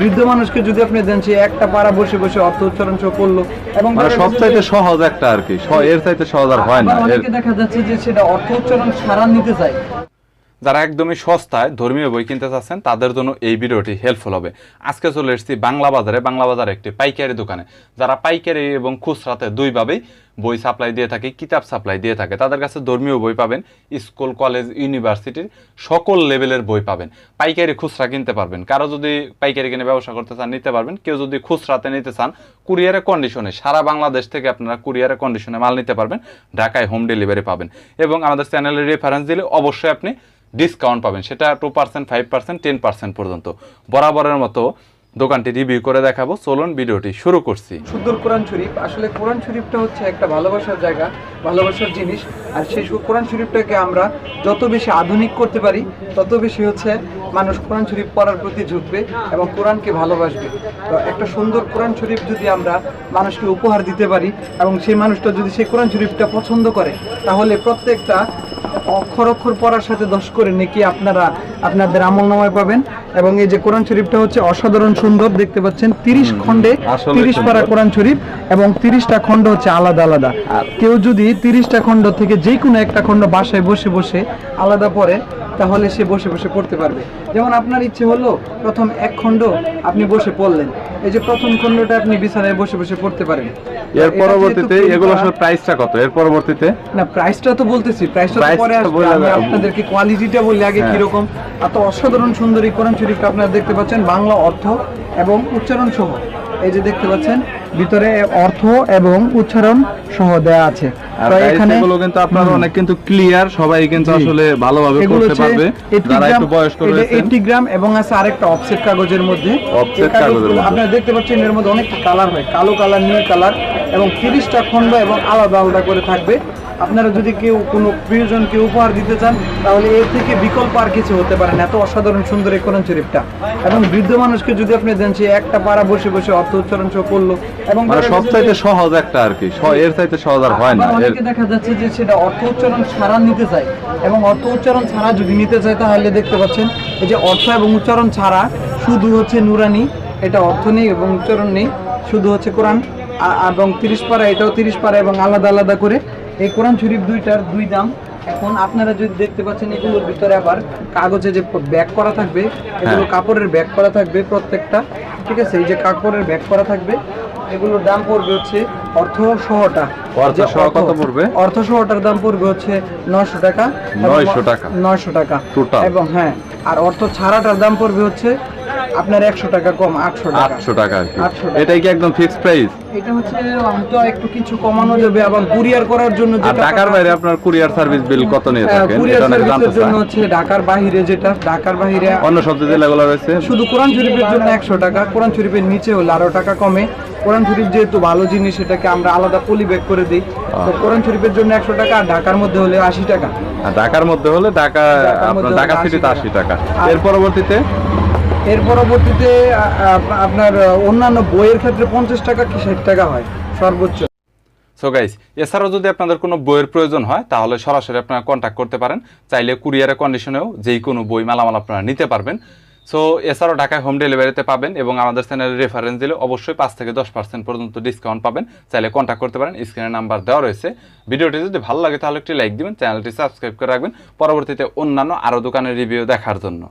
বৃদ্ধ মানুষকে যদি আপনি দেন সে একটা পাড়া বসে বসে অর্থ উচ্চারণ সহ করল এবং মানে তারা সবচাইতে সহজ একটা আর কি। এর চাইতে সহজ আর হয় না। দেখা যাচ্ছে যে সেটা অর্থ উচ্চারণ সারা নিতে চায়। যারা একদমই সস্তায় ধর্মীয় বই কিনতে চাচ্ছেন তাদের জন্য এই ভিডিওটি হেল্পফুল হবে। আজকে চলে এসেছি বাংলা বাজারে। বাংলা বাজারে একটি পাইকারি দোকানে। যারা পাইকারি এবং খুচরাতে দুইভাবেই বই সাপ্লাই দিয়ে থাকে, কিতাব সাপ্লাই দিয়ে থাকে। তাদের কাছে ধর্মীয় বই পাবেন, স্কুল, কলেজ, ইউনিভার্সিটির সকল লেভেলের বই পাবেন। পাইকারি খুচরা কিনতে পারবেন। কারও যদি পাইকারি কিনে ব্যবসা করতে চান, নিতে পারবেন। কেউ যদি খুচরাতে নিতে চান কুরিয়ারের কন্ডিশনে সারা বাংলাদেশ থেকে আপনারা কুরিয়ারের কন্ডিশনে মাল নিতে পারবেন, ঢাকায় হোম ডেলিভারি পাবেন। এবং আমাদের চ্যানেলের রেফারেন্স দিলে অবশ্যই আপনি ডিসকাউন্ট পাবেন। সেটা two percent five percent ten percent পর্যন্ত। বরাবরের মতো দোকানটি রিভিউ করে দেখাবো। চলুন ভিডিওটি শুরু করছি। সুন্দর কোরআন শরীফ। আসলে কোরআন শরীফটা হচ্ছে একটা ভালোবাসার জায়গা, ভালোবাসার জিনিস। আর সেই কোরআন শরীফটাকে আমরা যত বেশি আধুনিক করতে পারি, তত বেশি হচ্ছে মানুষ কোরআন শরীফ পড়ার প্রতি ঝুঁকবে এবং কোরআনকে ভালোবাসবে। তো একটা সুন্দর কোরআন শরীফ যদি আমরা মানুষকে উপহার দিতে পারি এবং সেই মানুষটা যদি সেই কোরআন শরীফটা পছন্দ করে, তাহলে প্রত্যেকটা অক্ষর অক্ষর পড়ার সাথে দশ করে নাকি আপনারা আপনাদের আমল নামায় পাবেন। এবং এই যে কোরআন শরীফটা হচ্ছে অসাধারণ সুন্দর দেখতে পাচ্ছেন তিরিশ খন্ডে তিরিশ পারা কোরআন শরীফ এবং তিরিশটা খন্ড হচ্ছে আলাদা আলাদা। কেউ যদি তিরিশটা খন্ড থেকে যে কোনো একটা খন্ড বাসায় বসে বসে আলাদা পড়ে তাহলে সে বসে বসে পড়তে পারবে। যেমন আপনার ইচ্ছে হলো প্রথম এক খণ্ড আপনি বসে পড়লেন। এই যে প্রথম খণ্ডটা আপনি বিছানায় বসে বসে পড়তে পারেন। এর পরবর্তীতে এগুলো আসলে প্রাইসটা কত? এর পরবর্তীতে? না প্রাইসটা তো বলতেছি। প্রাইসটা তো পরে আসবে। আমি আপনাদেরকে কোয়ালিটিটা বলি আগে হ্যাঁ। কীরকম। এত অসাধারণ সুন্দর কোরআন শরীফটা আপনারা দেখতে পাচ্ছেন। বাংলা অর্থ এবং উচ্চারণ সহ। এই যে দেখতে পাচ্ছেন ভিতরে অর্থ এবং উচ্চারণ সহ দেয়া আছে। তো এগুলো কিন্তু আপনারা অনেক কিন্তু ক্লিয়ার সবাই কিন্তু আসলে ভালোভাবে করতে পারবে। যারা একটু বয়স্ক এটা রয়েছেন। 80 গ্রাম এবং আছে আরেকটা অফসেট কাগজের মধ্যে। কাগজগুলো কাগজের মধ্যে। আপনারা দেখতে পাচ্ছেন এর মধ্যে অনেক কালার হয়। কালো কালার নীল কালার এবং তিরিশটা খণ্ড এবং আলাদা আলাদা করে থাকবে। আপনারা যদি কেউ কোনো প্রিয়জনকে উপহার দিতে চান তাহলে এর থেকে বিকল্প আর কিছু হতে পারে না। এত অসাধারণ সুন্দর এই কোরআন শরীফটা। এবং বৃদ্ধ মানুষকে যদি আপনি দেন সে একটা পাড়া বসে বসে অর্থ উচ্চারণ সহ করল। এবং মানে তারা সবচাইতে সহজ একটা আর কি। এর চাইতে সহজ আর হয় না। অনেকে দেখা যাচ্ছে যে সেটা অর্থ উচ্চারণ ছাড়া নিতে চায়। এবং অর্থ উচ্চারণ ছাড়া যদি নিতে চায় তাহলে দেখতে পাচ্ছেন এই যে অর্থ এবং উচ্চারণ ছাড়া শুধু হচ্ছে নুরানি এটা অর্থ নেই এবং উচ্চারণ নেই। শুধু হচ্ছে কোরআন। এবং তিরিশ পারা এটাও তিরিশ পারা এবং আলাদা আলাদা করে এই কোরআন শরীফ দুইটার দুই দাম এখন আপনারা যদি দেখতে পাচ্ছেন এগুলোর ভিতরে আবার কাগজে যে ব্যাগ করা থাকবে এগুলো হ্যাঁ। কাপড়ের ব্যাগ করা থাকবে প্রত্যেকটা ঠিক আছে এই যে কাপড়ের ব্যাগ করা থাকবে এগুলোর দাম পড়বে হচ্ছে অর্থ সহটা অর্থ যে সহ কত পড়বে? অর্থ সহটার দাম পড়বে হচ্ছে নয়শো টাকা 900 টাকা। নয়শো টাকা এবং হ্যাঁ আর অর্থ ছাড়াটার দাম পড়বে হচ্ছে আপনার একশো টাকা কম আটশো টাকা। আটশো টাকা আর কি। 800 টাকা। এটাই কি একদম ফিক্সড প্রাইস এটা হচ্ছে হয়তো একটু কিছু কমানো যাবে আবার কুরিয়ার করার জন্য যে আর ঢাকার বাইরে আপনার কুরিয়ার সার্ভিস বিল কত নিয়ে হ্যাঁ, থাকেন? এটা অনেক জানতে সার্ভিসের জন্য হচ্ছে ঢাকার বাইরে যেটা ঢাকার বাইরে অন্য সব জেলাগুলো রয়েছে? শুধু কোরআন শরীফের জন্য একশো টাকা কোরআন শরীফের নিচে হলে আরও টাকা কমে। কোরআন শরীফ যেহেতু ভালো জিনিস সেটাকে আমরা আলাদা পলি ব্যাগ করে দিই। তো কোরআন শরীফের জন্য একশো টাকা আর ঢাকার মধ্যে হলে আশি টাকা। আর ঢাকার মধ্যে হলে ঢাকা আপনার ঢাকা সিটিতে আশি টাকা। এর পরবর্তীতে? এর পরবর্তীতে আপনার অন্যান্য বইয়ের ক্ষেত্রে পঞ্চাশ টাকা কি ষাট টাকা হয়? সর্বোচ্চ। সো গাইস এছাড়াও যদি আপনাদের কোনো বইয়ের প্রয়োজন হয়, তাহলে সরাসরি আপনারা কন্ট্যাক্ট করতে পারেন। চাইলে কুরিয়ারের কন্ডিশনেও যেই কোনো বই মালামাল আপনারা নিতে পারবেন। সো এছাড়াও ঢাকায় হোম ডেলিভারিতে পাবেন এবং আমাদের চ্যানেলের রেফারেন্স দিলে অবশ্যই পাঁচ থেকে দশ পার্সেন্ট পর্যন্ত ডিসকাউন্ট পাবেন। চাইলে কন্ট্যাক্ট করতে পারেন স্ক্রিনে নাম্বার দেওয়া রয়েছে। ভিডিওটি যদি ভালো লাগে, তাহলে একটি লাইক দিবেন চ্যানেলটি সাবস্ক্রাইব করে রাখবেন। পরবর্তীতে অন্যান্য আরও দোকানের রিভিউ দেখার জন্য।